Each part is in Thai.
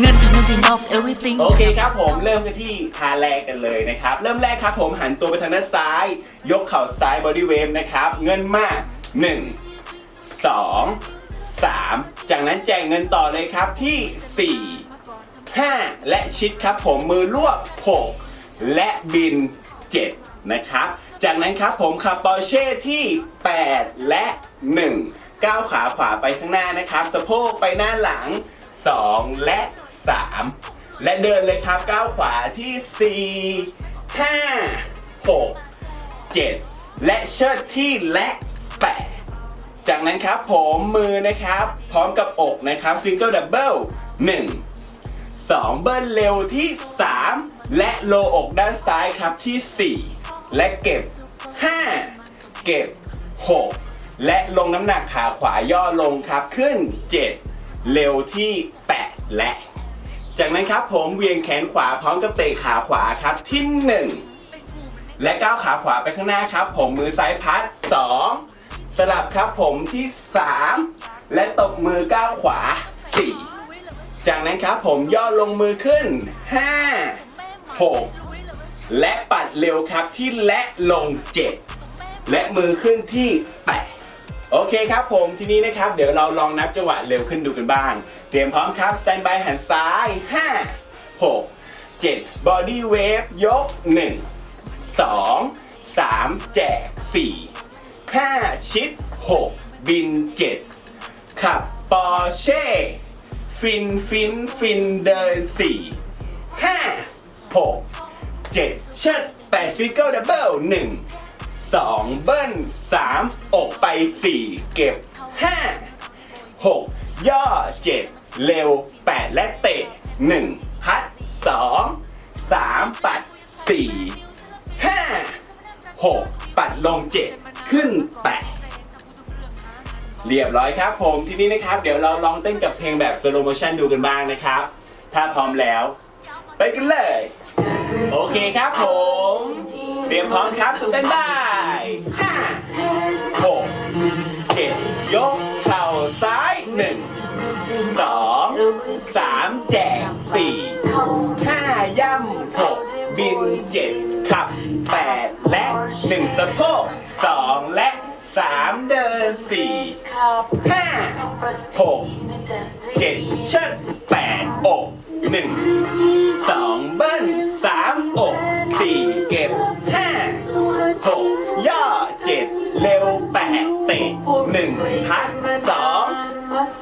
เงินเงินดี of everything โอเคครับผมเริ่มกันที่ท่าแรกกันเลยนะครับ เริ่มแรกครับผมหันตัวไปทางด้านซ้าย ยกเข่าซ้าย body wave นะครับ เงินมาก1 2 3 จากนั้นแจกเงินต่อเลยครับที่ 4 5 และชิดครับผมมือลวก6และบิน 7 นะครับ จากนั้นครับผมขับปอร์เช่ที่ 8 และ 1 ก้าวขาขวาไปข้างหน้านะครับ สะโพกไปหน้าหลัง 2 และ 3 และเดินเลยครับก้าวขวาที่ 4 5 6 7 และเชิดที่และ8จากนั้นครับผมมือนะครับ พร้อมกับอกนะครับซิงเกิลดับเบิล1 2 เบิ้ลเร็วที่ 3 และโลอกด้านซ้ายครับที่ 4 และเก็บ 5 เก็บ 6 และลงน้ำหนักขาขวาย่อลงครับขึ้น 7 เร็วที่ 8 และ จากนั้นครับผมเวียงแขนขวาพร้อมกับเตะขาขวาครับที่ 1 และก้าวขาขวาไปข้างหน้าครับ ผมมือซ้ายพัด 2 สลับครับผมที่ 3 และตบมือก้าวขวา 4 จากนั้นครับผมย่อลงมือขึ้น 5 6 และปัดเร็วครับที่และลง 7 และมือขึ้นที่ 8 โอเคครับผมทีนี้นะครับ เดี๋ยวเราลองนับจังหวะเร็วขึ้นดูกันบ้าง เตรียมพร้อมครับสแตนบายหันซ้าย 5 6 7 body wave ยก 1 2 3 แจก 4 5 ชิด 6 บิน 7 ขับปอร์เช่ ฟินฟินฟินเดิน 4 5 6 7 เชิด8ฟิกเกิลดับเบิล1 2เบิ้ล3อกไป4เก็บ5 6ย่อ7เร็ว8และเตะ1พัด2 3ปัด4 5 6ปัดลง7ขึ้น8เรียบร้อยครับผมทีนี้นะครับ เดี๋ยวเราลองเต้นกับเพลงแบบ slow motion ดูกันบ้างนะครับ ถ้าพร้อมแล้ว ไปกันเลย โอเคครับผม ตรียมพร้อมครับสเต้นได้ห้าหกเจ็ดยกเข่าซ้ายหนึ่งสองสามแจกสี่ห้าย่ำหกบินเจ็ดขับแปดและหนึ่งสะโพกสองและสามเดินสี่ห้าหกเจ็ดเชิดแปดอกหนึ่งสอง เร็วแปดเตะหนึ่งพัดสอง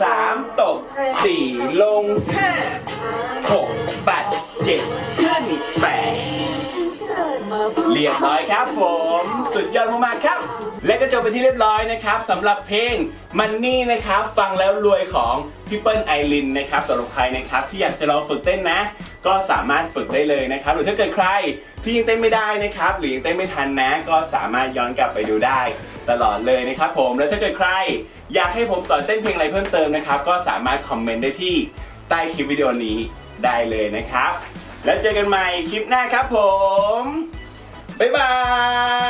สามตกสี่ลงห้าหกแปดเจ็ดขึ้นแปดเรียบร้อยครับผม สุดยอดมากๆครับ และก็จบไปที่เรียบร้อยนะครับสำหรับเพลงมันนี่นะครับฟังแล้วรวยของพี่เปิ้ลไอรินนะครับสำหรับใครนะครับที่อยากจะลองฝึกเต้นนะ ก็สามารถฝึกได้เลยนะครับ หรือถ้าเกิดใครที่ยังเต้นไม่ได้นะครับ หรือยังเต้นไม่ทันนะ ก็สามารถย้อนกลับไปดูได้ ตลอดเลยนะครับผม แล้วถ้าเกิดใคร อยากให้ผมสอนเต้นเพลงอะไรเพิ่มเติมนะครับ ก็สามารถคอมเมนต์ได้ที่ใต้คลิปวิดีโอนี้ได้เลยนะครับ แล้วเจอกันใหม่คลิปหน้าครับผม บ๊ายบาย